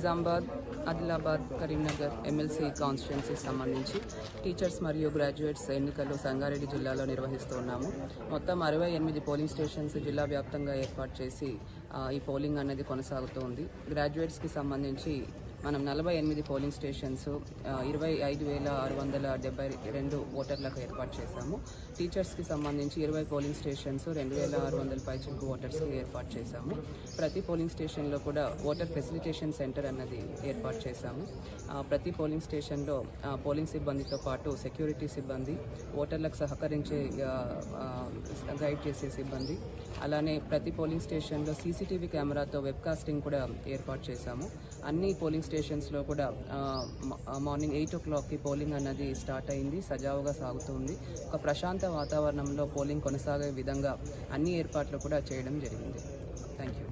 Nizamabad Adilabad Karimnagar MLC కాన్స్టిట్యున్సీకి సంబంధించి teachers మరియు గ్రాడ్యుయేట్స్ ఎన్నికలు సంగారెడ్డి జిల్లాలో నిర్వహిస్తున్నాము. మొత్తం అరవై ఎనిమిది పోలింగ్ స్టేషన్స్ జిల్లా వ్యాప్తంగా ఏర్పాటు చేసి ఈ పోలింగ్ అనేది కొనసాగుతోంది గ్రాడ్యుయేట్స్కి సంబంధించి మనం నలభై ఎనిమిది పోలింగ్ స్టేషన్స్ ఇరవై ఐదు వేల ఆరు వందల డెబ్బై రెండు ఓటర్లకు ఏర్పాటు చేశాము. టీచర్స్కి సంబంధించి ఇరవై పోలింగ్ స్టేషన్స్ రెండు వేల ఆరు వందల పైచులకు ఓటర్స్కి ఏర్పాటు చేశాము. ప్రతి పోలింగ్ స్టేషన్లో కూడా ఓటర్ ఫెసిలిటేషన్ సెంటర్ అన్నది ఏర్పాటు చేశాము. ప్రతి పోలింగ్ స్టేషన్లో ఆ, పోలింగ్ సిబ్బందితో పాటు సెక్యూరిటీ సిబ్బంది ఓటర్లకు సహకరించే గైడ్ చేసే సిబ్బంది అలానే ప్రతి పోలింగ్ స్టేషన్లో సీసీటీవీ కెమెరాతో వెబ్ కాస్టింగ్ కూడా ఏర్పాటు చేశాము. అన్ని పోలింగ్ స్టేషన్ స్టేషన్స్లో కూడా మార్నింగ్ ఎయిట్ ఓ క్లాక్కి పోలింగ్ అన్నది స్టార్ట్ అయింది సజావుగా సాగుతుంది. ఒక ప్రశాంత వాతావరణంలో పోలింగ్ కొనసాగే విధంగా అన్ని ఏర్పాట్లు కూడా చేయడం జరిగింది. Thank you